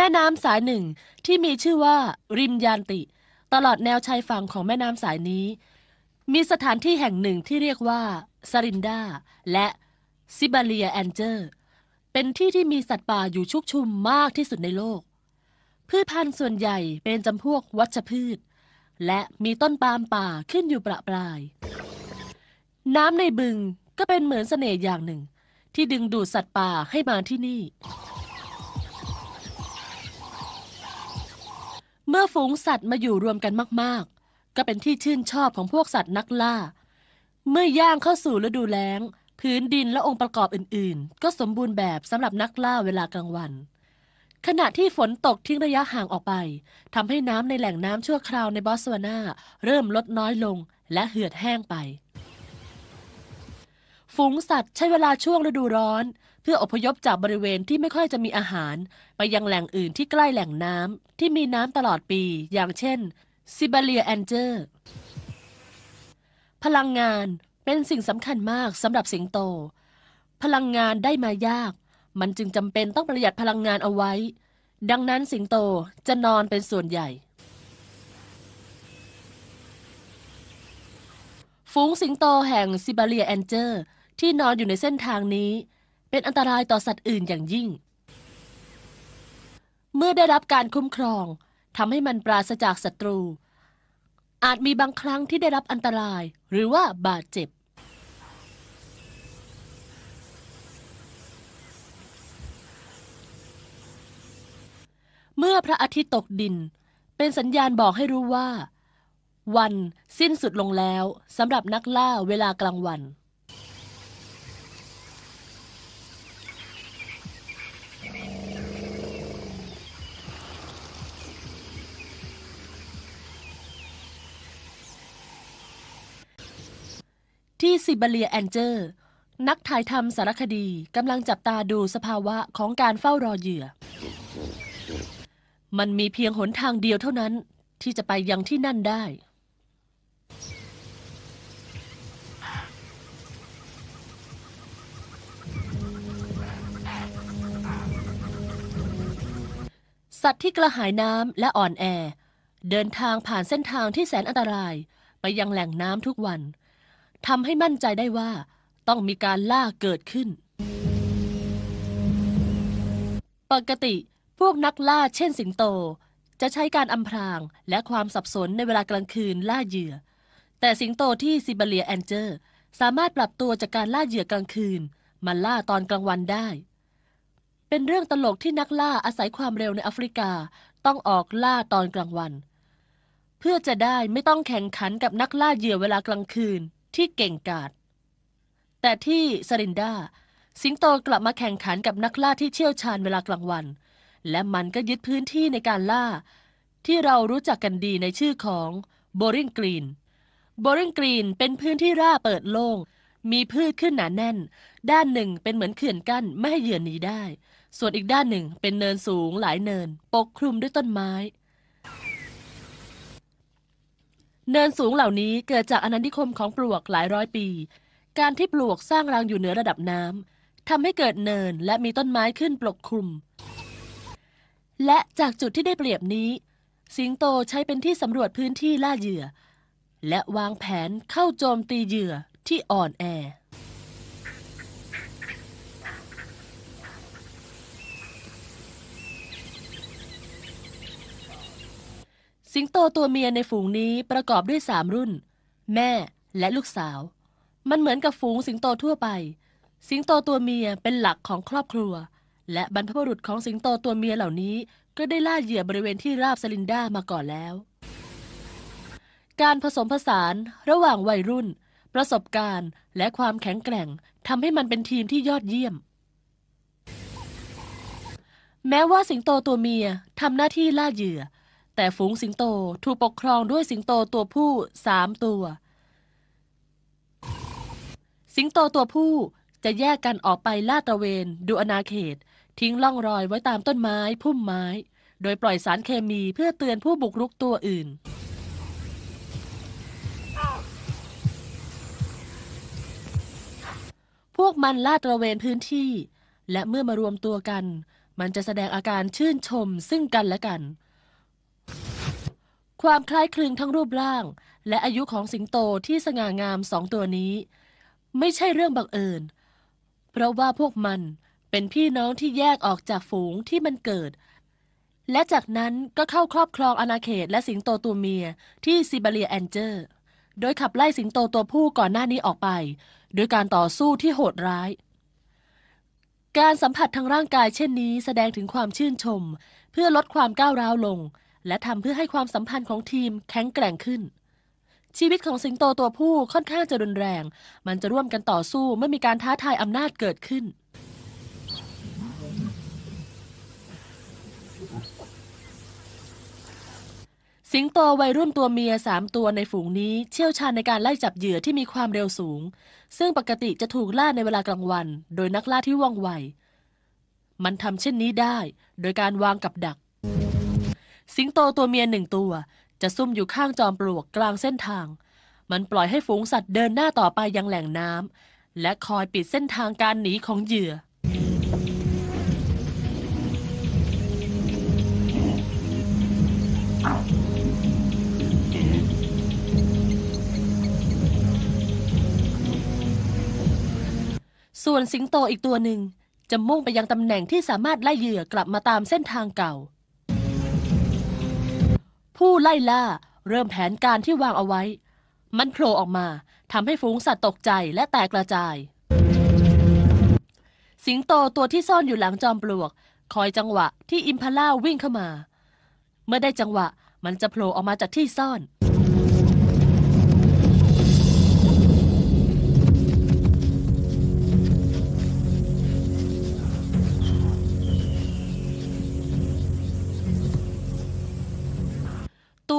แม่น้ำสายหนึ่งที่มีชื่อว่าริมยานติ ตลอดแนวชายฝั่งของแม่น้ำสายนี้ มีสถานที่แห่งหนึ่งที่เรียกว่าซารินดาและซิบาเลียแอนเจอร์ เป็นที่ที่มีสัตว์ป่าอยู่ชุกชุมมากที่สุดในโลก พืชพันธุ์ส่วนใหญ่เป็นจำพวกวัชพืช และมีต้นปาล์มป่าขึ้นอยู่ประปราย น้ำในบึงก็เป็นเหมือนเสน่ห์อย่างหนึ่ง ที่ดึงดูดสัตว์ป่าให้มาที่นี่ เมื่อฝูงสัตว์มาอยู่รวมกันมากๆ ก็เป็นที่ชื่นชอบของพวกสัตว์นักล่า เมื่อย่างเข้าสู่ฤดูแล้ง พื้นดินและองค์ประกอบอื่นๆ ก็สมบูรณ์แบบสำหรับนักล่าเวลากลางวัน ขณะที่ฝนตกทิ้งระยะห่างออกไปทำให้น้ำในแหล่งน้ำชั่วคราวในบอสวานาเริ่มลดน้อยลงและเหือดแห้งไป ฝูงสัตว์ใช้เวลาช่วงฤดูร้อน พื่ออพยพจากบริเวณที่ไม่ค่อยจะมีอาหาร ไปยังแหล่งอื่นที่ใกล้แหล่งน้ำที่มีน้ำตลอดปี อย่างเช่นซิบาเลียแอนเจอร์ พลังงานเป็นสิ่งสำคัญมากสำหรับสิงโต พลังงานได้มายาก มันจึงจำเป็นต้องประหยัดพลังงานเอาไว้ ดังนั้นสิงโตจะนอนเป็นส่วนใหญ่ ฝูงสิงโตแห่งซิบาเลียแอนเจอร์ที่นอนอยู่ในเส้นทางนี้ เป็นอันตรายต่อสัตว์อื่นอย่างยิ่ง เมื่อได้รับการคุ้มครองทำให้มันปราศจากศัตรู อาจมีบางครั้งที่ได้รับอันตราย หรือว่าบาดเจ็บ เมื่อพระอาทิตย์ตกดิน เป็นสัญญาณบอกให้รู้ว่า วันสิ้นสุดลงแล้วสำหรับนักล่าเวลากลางวัน ที่ซิบเลียแอนเจอร์ นักถ่ายทำสารคดีกำลังจับตาดูสภาวะของการเฝ้ารอเหยื่อ มันมีเพียงหนทางเดียวเท่านั้นที่จะไปยังที่นั่นได้ สัตว์ที่กระหายน้ำและอ่อนแอ เดินทางผ่านเส้นทางที่แสนอันตรายไปยังแหล่งน้ำทุกวัน ทำให้มั่นใจได้ว่า ต้องมีการล่าเกิดขึ้น ปกติพวกนักล่าเช่นสิงโต จะใช้การอำพรางและความสับสนในเวลากลางคืนล่าเหยื่อ แต่สิงโตที่ซิบเลียแอนเจอร์ สามารถปรับตัวจากการล่าเหยื่อกลางคืน มาล่าตอนกลางวันได้ เป็นเรื่องตลกที่นักล่าอาศัยความเร็วในแอฟริกาต้องออกล่าตอนกลางวัน เพื่อจะได้ไม่ต้องแข่งขันกับนักล่าเหยื่อเวลากลางคืน ที่เก่งกาจแต่ที่ซารินดาสิงโตกลับมาแข่งขันกับนักล่าที่เชี่ยวชาญเวลากลางวัน และมันก็ยึดพื้นที่ในการล่า ที่เรารู้จักกันดีในชื่อของโบริงกรีนโบริงกรีนเป็นพื้นที่ราบเปิดโล่งมีพืชขึ้นหนาแน่น ด้านหนึ่งเป็นเหมือนเขื่อนกั้นไม่ให้เหยื่อหนีได้ ส่วนอีกด้านหนึ่งเป็นเนินสูงหลายเนิน ปกคลุมด้วยต้นไม้ เนินสูงเหล่านี้เกิดจากอนันติคมของปลวกหลายร้อยปี การที่ปลวกสร้างรังอยู่เหนือระดับน้ำทำให้เกิดเนินและมีต้นไม้ขึ้นปกคลุม และจากจุดที่ได้เปรียบนี้ สิงโตใช้เป็นที่สำรวจพื้นที่ล่าเหยื่อ และวางแผนเข้าโจมตีเหยื่อที่อ่อนแอ สิงโตตัวเมียในฝูงนี้ประกอบด้วยสามรุ่น แม่และลูกสาว มันเหมือนกับฝูงสิงโตทั่วไป สิงโตตัวเมียเป็นหลักของครอบครัว และบรรพบุรุษของสิงโตตัวเมียเหล่านี้ ก็ได้ล่าเหยื่อบริเวณที่ราบสลินดามาก่อนแล้ว การผสมผสานระหว่างวัยรุ่น ประสบการณ์และความแข็งแกร่งทำให้มันเป็นทีมที่ยอดเยี่ยมแม้ว่าสิงโตตัวเมียทำหน้าที่ล่าเหยื่อ แต่ฝูงสิงโตถูกปกครองด้วยสิงโตตัวผู้สามตัว สิงโตตัวผู้จะแยกกันออกไปลาดตระเวน ดูอาณาเขต ทิ้งล่องรอยไว้ตามต้นไม้พุ่มไม้ โดยปล่อยสารเคมีเพื่อเตือนผู้บุกรุกตัวอื่น พวกมันลาดตระเวนพื้นที่ และเมื่อมารวมตัวกัน มันจะแสดงอาการชื่นชมซึ่งกันและกัน ความคล้ายคลึงทั้งรูปร่าง และอายุของสิงโตที่สง่างามสองตัวนี้ ไม่ใช่เรื่องบังเอิญ เพราะว่าพวกมันเป็นพี่น้องที่แยกออกจากฝูงที่มันเกิด และจากนั้นก็เข้าครอบครองอาณาเขตและสิงโตตัวเมียที่ซิบาเรียแอนเจอร์ โดยขับไล่สิงโตตัวผู้ก่อนหน้านี้ออกไป โดยการต่อสู้ที่โหดร้าย การสัมผัสทางร่างกายเช่นนี้แสดงถึงความชื่นชม เพื่อลดความก้าวร้าวลง และทำเพื่อให้ความสัมพันธ์ของทีมแข็งแกร่งขึ้น ชีวิตของสิงโตตัวผู้ค่อนข้างจะรุนแรง มันจะร่วมกันต่อสู้เมื่อมีการท้าทายอำนาจเกิดขึ้น สิงโตวัยรุ่นตัวเมียสามตัวในฝูงนี้เชี่ยวชาญในการไล่จับเหยื่อที่มีความเร็วสูง ซึ่งปกติจะถูกล่าในเวลากลางวัน โดยนักล่าที่ว่องไว มันทำเช่นนี้ได้ โดยการวางกับดัก สิงโตตัวเมียหนึ่งตัว จะซุ่มอยู่ข้างจอมปลวกกลางเส้นทาง มันปล่อยให้ฝูงสัตว์เดินหน้าต่อไปยังแหล่งน้ำและคอยปิดเส้นทางการหนีของเหยื่อ ส่วนสิงโตอีกตัวหนึ่งจะมุ่งไปยังตำแหน่งที่สามารถไล่เหยื่อกลับมาตามเส้นทางเก่า ผู้ไล่ล่าเริ่มแผนการที่วางเอาไว้ มันโผล่ออกมาทำให้ฝูงสัตว์ตกใจและแตกกระจาย สิงโตตัวที่ซ่อนอยู่หลังจอมปลวก คอยจังหวะที่อิมพาล่าวิ่งเข้ามา เมื่อได้จังหวะมันจะโผล่ออกมาจากที่ซ่อน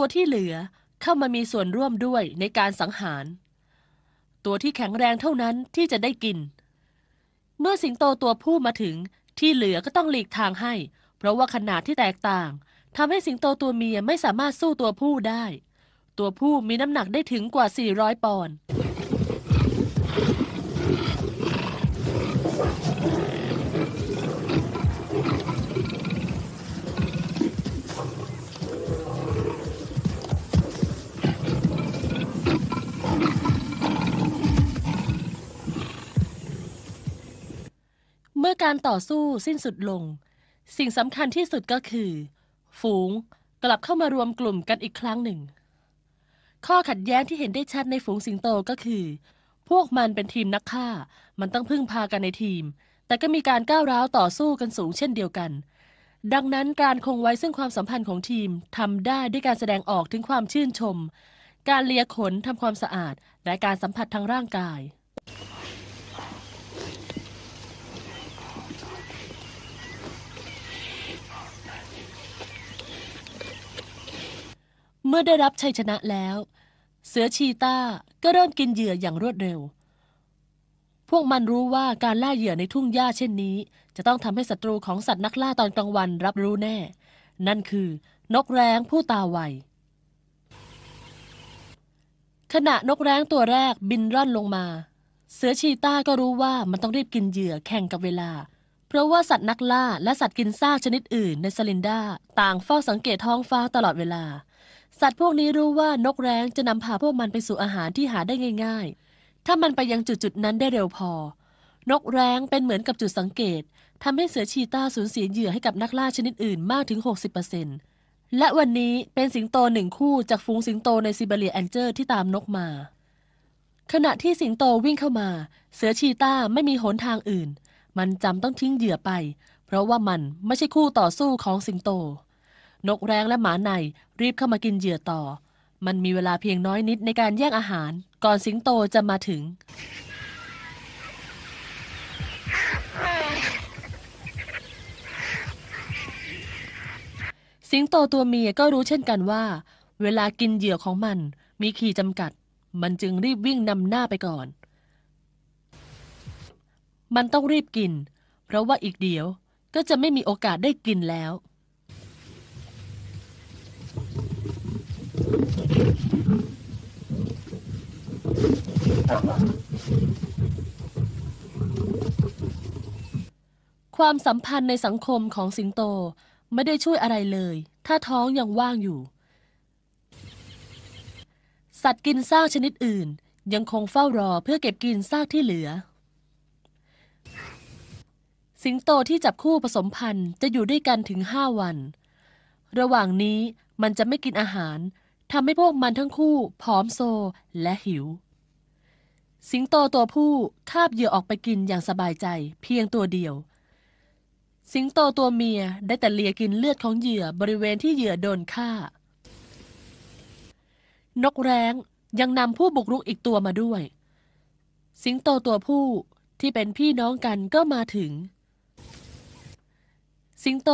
ตัวที่เหลือเข้ามามีส่วนร่วมด้วยในการสังหาร ตัวที่แข็งแรงเท่านั้นที่จะได้กิน เมื่อสิงโตตัวผู้มาถึงที่เหลือก็ต้องหลีกทางให้ เพราะว่าขนาดที่แตกต่างทำให้สิงโตตัวเมียไม่สามารถสู้ตัวผู้ได้ ตัวผู้มีน้ำหนักได้ถึงกว่า 400 ปอนด์ มื่อการต่อสู้สิ้นสุดลง สิ่งสำคัญที่สุดก็คือ ฝูงกลับเข้ามารวมกลุ่มกันอีกครั้งหนึ่ง ข้อขัดแย้งที่เห็นได้ชัดในฝูงสิงโตก็คือ พวกมันเป็นทีมนักฆ่า มันต้องพึ่งพากันในทีม แต่ก็มีการก้าวร้าวต่อสู้กันสูงเช่นเดียวกัน ดังนั้นการคงไว้ซึ่งความสัมพันธ์ของทีมทำได้ด้วยการแสดงออกถึงความชื่นชม การเลียขนทำความสะอาด และการสัมผัสทางร่างกาย เมื่อได้รับชัยชนะแล้ว เสือชีต้าก็เริ่มกินเหยื่ออย่างรวดเร็ว พวกมันรู้ว่าการล่าเหยื่อในทุ่งหญ้าเช่นนี้ จะต้องทำให้ศัตรูของสัตว์นักล่าตอนกลางวันรับรู้แน่ นั่นคือนกแร้งผู้ตาไวขณะนกแร้งตัวแรกบินร่อนลงมา เสือชีต้าก็รู้ว่ามันต้องรีบกินเหยื่อแข่งกับเวลา เพราะว่าสัตว์นักล่าและสัตว์กินซากชนิดอื่นในสลินดาต่างเฝ้าสังเกตท้องฟ้าตลอดเวลา สัตว์พวกนี้รู้ว่านกแร้งจะนำพาพวกมันไปสู่อาหารที่หาได้ง่าย ๆ ถ้ามันไปยังจุดๆนั้นได้เร็วพอ นกแร้งเป็นเหมือนกับจุดสังเกตทำให้เสือชีตาสูญเสียเหยื่อให้กับนักล่าชนิดอื่นมากถึง 60%และวันนี้เป็นสิงโตหนึ่งคู่จากฝูงสิงโตในซิเบเรียแอนเจอร์ที่ตามนกมา ขณะที่สิงโตวิ่งเข้ามา เสือชีตาไม่มีหนทางอื่น มันจำต้องทิ้งเหยื่อไป เพราะว่ามันไม่ใช่คู่ต่อสู้ของสิงโต นกแร้งและหมาในรีบเข้ามากินเหยื่อต่อ มันมีเวลาเพียงน้อยนิดในการแย่งอาหาร ก่อนสิงโตจะมาถึง สิงโตตัวเมียก็รู้เช่นกันว่า เวลากินเหยื่อของมันมีขีดจำกัด มันจึงรีบวิ่งนำหน้าไปก่อน มันต้องรีบกิน เพราะว่าอีกเดียวก็จะไม่มีโอกาสได้กินแล้ว ความสัมพันธ์ในสังคมของสิงโตไม่ได้ช่วยอะไรเลย ถ้าท้องยังว่างอยู่ สัตว์กินซากชนิดอื่น ยังคงเฝ้ารอเพื่อเก็บกินซากที่เหลือ สิงโตที่จับคู่ผสมพันธุ์จะอยู่ด้วยกันถึงห้าวัน ระหว่างนี้มันจะไม่กินอาหาร ทำให้พวกมันทั้งคู่ผอมโซและหิว สิงโตตัวผู้คาบเหยื่อออกไปกินอย่างสบายใจเพียงตัวเดียว สิงโตตัวเมียได้แต่เลียกินเลือดของเหยื่อบริเวณที่เหยื่อโดนฆ่า นกแร้งยังนำผู้บุกรุกอีกตัวมาด้วย สิงโตตัวผู้ที่เป็นพี่น้องกันก็มาถึง สิงโต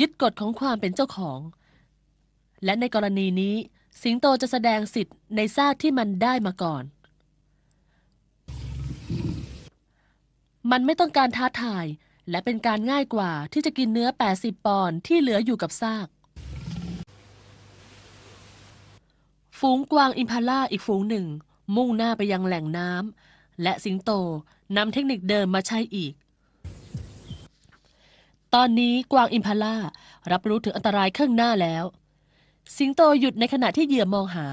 ยึดกฎของความเป็นเจ้าของ และในกรณีนี้ สิงโตจะแสดงสิทธิ์ในซากที่มันได้มาก่อน มันไม่ต้องการท้าทาย และเป็นการง่ายกว่าที่จะกินเนื้อ 80 ปอนด์ที่เหลืออยู่กับซาก ฝูงกวางอิมพาล่าอีกฝูงหนึ่ง มุ่งหน้าไปยังแหล่งน้ำและสิงโตนำเทคนิคเดิมมาใช้อีก ตอนนี้กวางอิมพาล่ารับรู้ถึงอันตรายข้างหน้าแล้ว สิงโตหยุดในขณะที่เหยื่อมองหา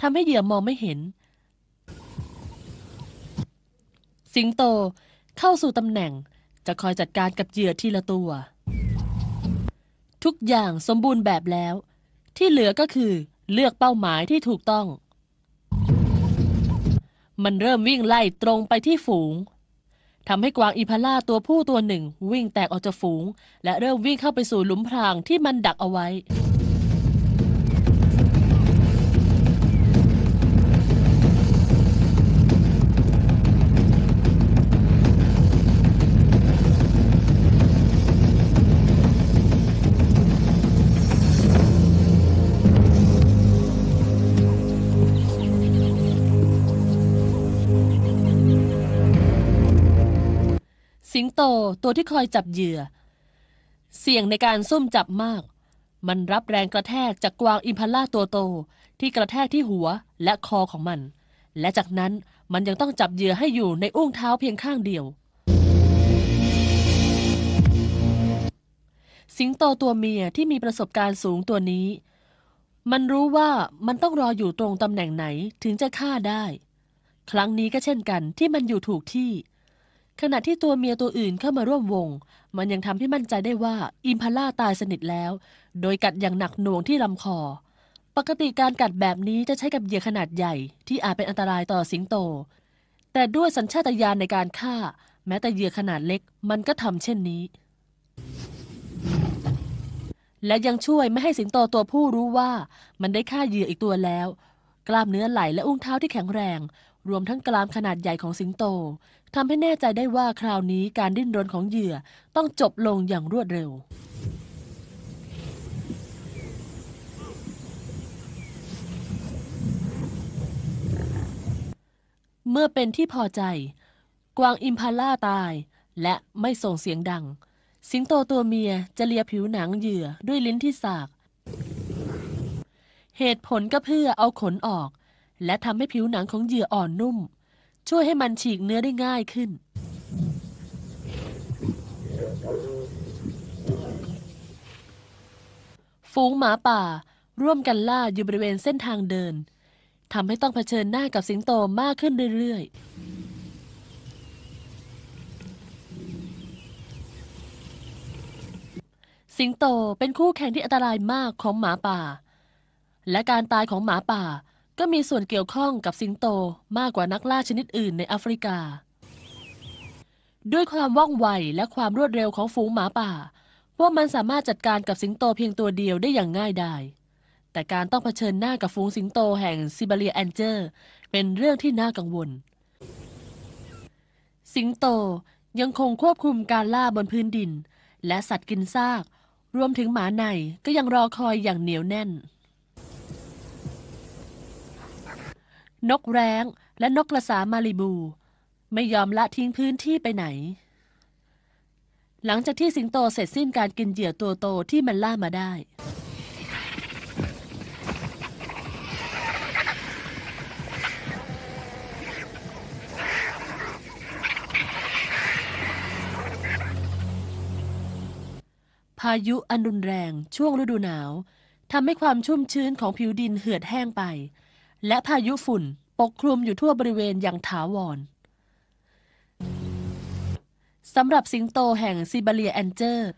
ทำให้เหยื่อมองไม่เห็น สิงโตเข้าสู่ตำแหน่งจะคอยจัดการกับเหยื่อทีละตัว ทุกอย่างสมบูรณ์แบบแล้ว ที่เหลือก็คือเลือกเป้าหมายที่ถูกต้อง มันเริ่มวิ่งไล่ตรงไปที่ฝูงทำให้กวางอีพาล่าตัวผู้ตัวหนึ่ง วิ่งแตกออกจากฝูง และเริ่มวิ่งเข้าไปสู่หลุมพรางที่มันดักเอาไว้ โตตัวที่คอยจับเหยื่อ เสี่ยงในการซุ่มจับมาก มันรับแรงกระแทกจากกวางอิมพาล่าตัวโตที่กระแทกที่หัวและคอของมัน และจากนั้นมันยังต้องจับเหยื่อให้อยู่ในอุ้งเท้าเพียงข้างเดียว สิงโตตัวเมียที่มีประสบการณ์สูงตัวนี้ มันรู้ว่ามันต้องรออยู่ตรงตำแหน่งไหนถึงจะฆ่าได้ ครั้งนี้ก็เช่นกันที่มันอยู่ถูกที่ ขณะที่ตัวเมียตัวอื่นเข้ามาร่วมวง มันยังทำให้มั่นใจได้ว่าอิมพาล่าตายสนิทแล้ว โดยกัดอย่างหนักหน่วงที่ลำคอ ปกติการกัดแบบนี้จะใช้กับเหยื่อขนาดใหญ่ ที่อาจเป็นอันตรายต่อสิงโต แต่ด้วยสัญชาตญาณในการฆ่า แม้แต่เหยื่อขนาดเล็ก มันก็ทำเช่นนี้ และยังช่วยไม่ให้สิงโตตัวผู้รู้ว่า มันได้ฆ่าเหยื่ออีกตัวแล้ว กล้ามเนื้อไหลและอุ้งเท้าที่แข็งแรง รวมทั้งกรามขนาดใหญ่ของสิงโตทำให้แน่ใจได้ว่าคราวนี้การดิ้นรนของเหยื่อต้องจบลงอย่างรวดเร็ว เมื่อเป็นที่พอใจ กวางอิมพาล่าตาย และไม่ส่งเสียงดัง สิงโตตัวเมียจะเลียผิวหนังเหยื่อด้วยลิ้นที่สาก เหตุผลก็เพื่อเอาขนออก และทำให้ผิวหนังของเหยื่ออ่อนนุ่ม ช่วยให้มันฉีกเนื้อได้ง่ายขึ้น ฝูงหมาป่า ร่วมกันล่าอยู่บริเวณเส้นทางเดินทำให้ต้องเผชิญหน้ากับสิงโตมากขึ้นเรื่อยๆสิงโตเป็นคู่แข่งที่อันตรายมากของหมาป่า และการตายของหมาป่า ก็มีส่วนเกี่ยวข้องกับสิงโตมากกว่านักล่าชนิดอื่นในแอฟริกา ด้วยความว่องไวและความรวดเร็วของฝูงหมาป่า พวกมันสามารถจัดการกับสิงโตเพียงตัวเดียวได้อย่างง่ายดายแต่การต้องเผชิญหน้ากับฝูงสิงโตแห่งซิบาเรียแอนเจอร์ เป็นเรื่องที่น่ากังวล สิงโตยังคงควบคุมการล่าบนพื้นดิน และสัตว์กินซาก รวมถึงหมาในก็ยังรอคอยอย่างเหนียวแน่น นกแร้ง และนกกระสามาลิบู ไม่ยอมละทิ้งพื้นที่ไปไหน หลังจากที่สิงโตเสร็จสิ้นการกินเหยื่อตัวโตที่มันล่ามาได้พายุอันรุนแรงช่วงฤดูหนาวทำให้ความชุ่มชื้นของผิวดินเหือดแห้งไป และพายุฝุ่นปกคลุมอยู่ทั่วบริเวณอย่างถาวรสำหรับสิงโตแห่งซิบาเลียแอนเจอร์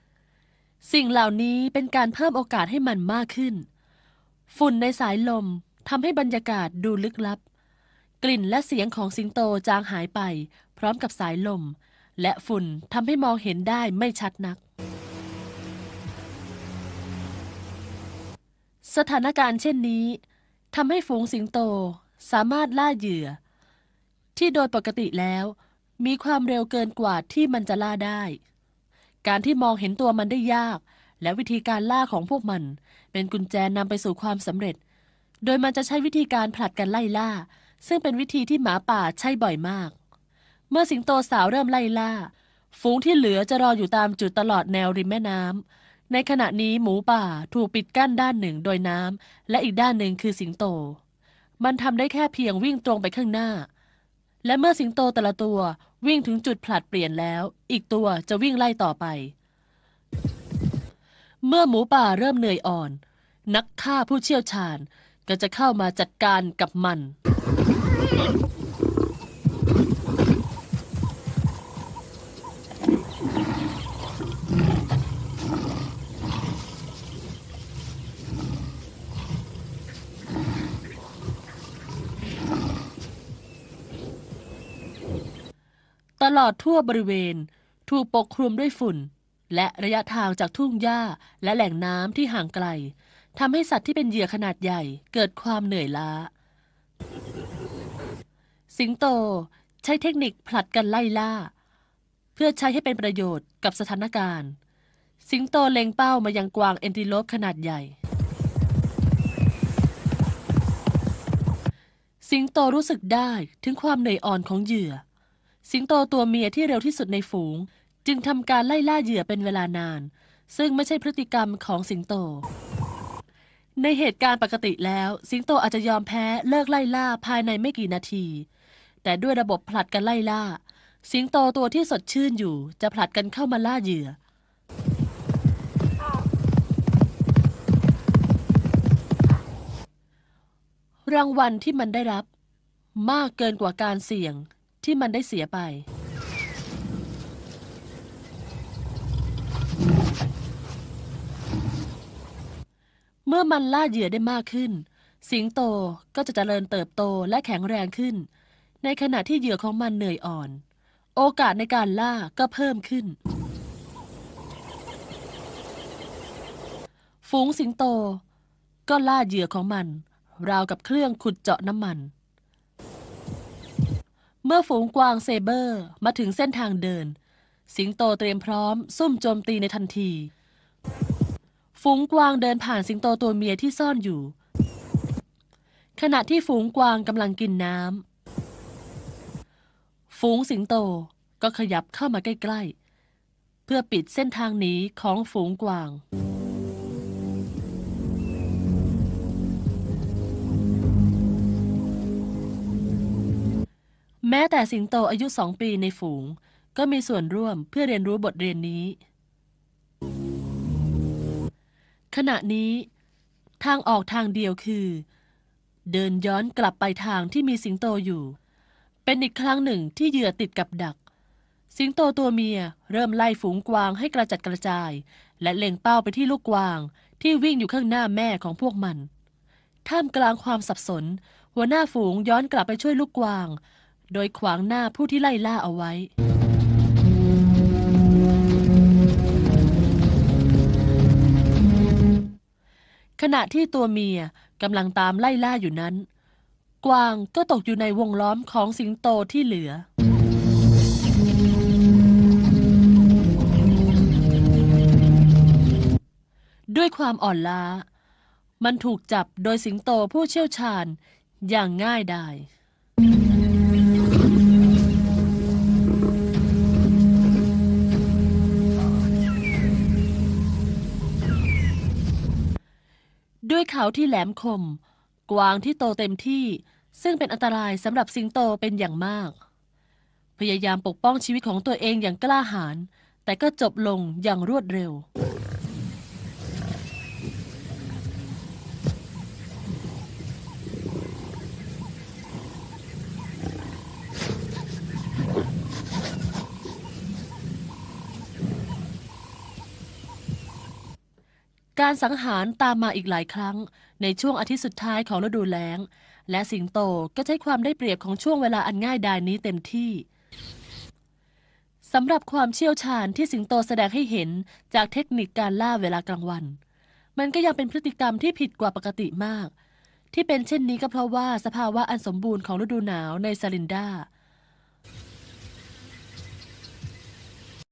สิ่งเหล่านี้เป็นการเพิ่มโอกาสให้มันมากขึ้น ฝุ่นในสายลมทำให้บรรยากาศดูลึกลับ กลิ่นและเสียงของสิงโตจางหายไป พร้อมกับสายลม และฝุ่นทำให้มองเห็นได้ไม่ชัดนัก สถานการณ์เช่นนี้ ทำให้ฝูงสิงโตสามารถล่าเหยื่อ ที่โดยปกติแล้ว มีความเร็วเกินกว่าที่มันจะล่าได้ การที่มองเห็นตัวมันได้ยาก และวิธีการล่าของพวกมัน เป็นกุญแจนำไปสู่ความสำเร็จ โดยมันจะใช้วิธีการผลัดกันไล่ล่า ซึ่งเป็นวิธีที่หมาป่าใช้บ่อยมาก เมื่อสิงโตสาวเริ่มไล่ล่า ฝูงที่เหลือจะรออยู่ตามจุดตลอดแนวริมแม่น้ำ ในขณะนี้หมูป่าถูกปิดกั้นด้านหนึ่งโดยน้ำและอีกด้านหนึ่งคือสิงโต มันทำได้แค่เพียงวิ่งตรงไปข้างหน้า และเมื่อสิงโตแต่ละตัววิ่งถึงจุดผลัดเปลี่ยนแล้ว อีกตัวจะวิ่งไล่ต่อไป เมื่อหมูป่าเริ่มเหนื่อยอ่อน นักฆ่าผู้เชี่ยวชาญก็จะเข้ามาจัดการกับมัน ลอดทั่วบริเวณ ถูกปกคลุมด้วยฝุ่น และระยะทางจากทุ่งหญ้าและแหล่งน้ำที่ห่างไกลทำให้สัตว์ที่เป็นเหยื่อขนาดใหญ่เกิดความเหนื่อยล้า สิงโตใช้เทคนิคผลัดกันไล่ล่า เพื่อใช้ให้เป็นประโยชน์กับสถานการณ์ สิงโตเล็งเป้ามายังกวางเอนติโลปขนาดใหญ่ สิงโตรู้สึกได้ถึงความเหนื่อยอ่อนของเหยื่อ สิงโตตัวเมียที่เร็วที่สุดในฝูง จึงทำการไล่ล่าเหยื่อเป็นเวลานาน ซึ่งไม่ใช่พฤติกรรมของสิงโต ในเหตุการณ์ปกติแล้ว สิงโตอาจจะยอมแพ้เลิกไล่ล่าภายในไม่กี่นาที แต่ด้วยระบบผลัดกันไล่ล่า สิงโตตัวที่สดชื่นอยู่ จะผลัดกันเข้ามาล่าเหยื่อรางวัลที่มันได้รับ มากเกินกว่าการเสี่ยง ที่มันได้เสียไป เมื่อมันล่าเหยื่อได้มากขึ้น สิงโตก็จะเจริญเติบโตและแข็งแรงขึ้น ในขณะที่เหยื่อของมันเหนื่อยอ่อน โอกาสในการล่าก็เพิ่มขึ้น ฝูงสิงโตก็ล่าเหยื่อของมัน ราวกับเครื่องขุดเจาะน้ำมัน เมื่อฝูงกวางเซเบอร์มาถึงเส้นทางเดิน สิงโตเตรียมพร้อม ซุ่มโจมตีในทันที ฝูงกวางเดินผ่านสิงโตตัวเมียที่ซ่อนอยู่ ขณะที่ฝูงกวางกำลังกินน้ำฝูงสิงโตก็ขยับเข้ามาใกล้ ๆ เพื่อปิดเส้นทางหนีของฝูงกวาง แม้แต่สิงโตอายุสองปีในฝูง ก็มีส่วนร่วมเพื่อเรียนรู้บทเรียนนี้ ขณะนี้ ทางออกทางเดียวคือ เดินย้อนกลับไปทางที่มีสิงโตอยู่ เป็นอีกครั้งหนึ่งที่เหยื่อติดกับดัก สิงโตตัวเมียเริ่มไล่ฝูงกวางให้กระจัดกระจาย และเล็งเป้าไปที่ลูกกวางที่วิ่งอยู่ข้างหน้าแม่ของพวกมัน ท่ามกลางความสับสน หัวหน้าฝูงย้อนกลับไปช่วยลูกกวาง โดยขวางหน้าผู้ที่ไล่ล่าเอาไว้ ขณะที่ตัวเมียกำลังตามไล่ล่าอยู่นั้น กวางก็ตกอยู่ในวงล้อมของสิงโตที่เหลือ ด้วยความอ่อนล้า มันถูกจับโดยสิงโตผู้เชี่ยวชาญอย่างง่ายดาย ด้วยเขาที่แหลมคม กวางที่โตเต็มที่ ซึ่งเป็นอันตรายสำหรับสิงโตเป็นอย่างมาก พยายามปกป้องชีวิตของตัวเองอย่างกล้าหาญแต่ก็จบลงอย่างรวดเร็ว การสังหารตามมาอีกหลายครั้ง ในช่วงอาทิตย์สุดท้ายของฤดูแล้ง และสิงโตก็ใช้ความได้เปรียบของช่วงเวลาอันง่ายดายนี้เต็มที่สำหรับความเชี่ยวชาญที่สิงโตแสดงให้เห็นจากเทคนิคการล่าเวลากลางวัน มันก็ยังเป็นพฤติกรรมที่ผิดกว่าปกติมาก ที่เป็นเช่นนี้ก็เพราะว่าสภาวะอันสมบูรณ์ของฤดูหนาวในซาลินดา